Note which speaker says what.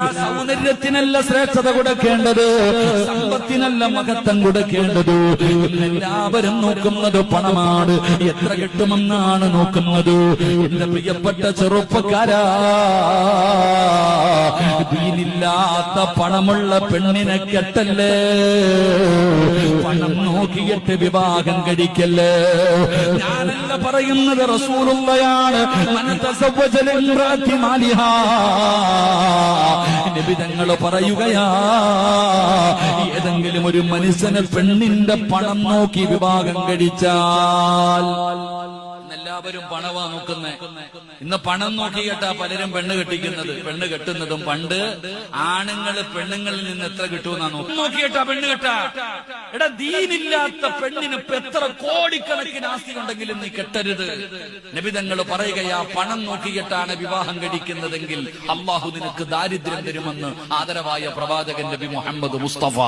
Speaker 1: സൗന്ദര്യത്തിനല്ല ശ്രേഷ്ഠത കൊടുക്കേണ്ടത് സമ്പത്തിനല്ല മഹത്വം കൊടുക്കേണ്ടത്. എല്ലാവരും നോക്കുന്നത് പണമാണ്. എത്ര കിട്ടുമെന്നാണ് നോക്കുന്നത്. എന്റെ പ്രിയപ്പെട്ട ചെറുപ്പക്കാരാ. ദീനില്ലാത്ത പണമുള്ള പെണ്ണിനെ കെട്ടല്ലേ? പണം നോക്കിയിട്ട് വിവാഹം കഴിക്കല്ലേ? ഞാനല്ല പറയുന്നത് റസൂലുള്ളയാണ്. നിബിതങ്ങൾ പറയുകയാ ഏതെങ്കിലും ഒരു മനുഷ്യന് പെണ്ണിന്റെ പണം നോക്കി വിവാഹം കഴിച്ചാൽ എല്ലാവരും പണവാ നോക്കുന്നത് ഇന്ന് പണം നോക്കി കേട്ടാ പലരും പെണ്ണ് കെട്ടിക്കുന്നത്. പെണ്ണ് കെട്ടുന്നതും പണ്ട് ആണുങ്ങൾ പെണ്ണുങ്ങളിൽ നിന്ന് എത്ര കിട്ടുമെന്നാ നോക്കി. നോക്കിയിട്ടാ പെണ്ണ് കെട്ടാ. എടാ ദീനില്ലാത്ത പെണ്ണിന് എത്ര കോടിക്കണക്കിന് ആസ്തി ഉണ്ടെങ്കിലും നീ കെട്ടരുത്. നബിതങ്ങൾ പറയുകയാ പണം നോക്കിയിട്ടാണ് വിവാഹം കഴിക്കുന്നതെങ്കിൽ അള്ളാഹു നിനക്ക് ദാരിദ്ര്യം തരുമെന്ന് ആദരവായ പ്രവാചകൻ നബി മുഹമ്മദ് മുസ്തഫ.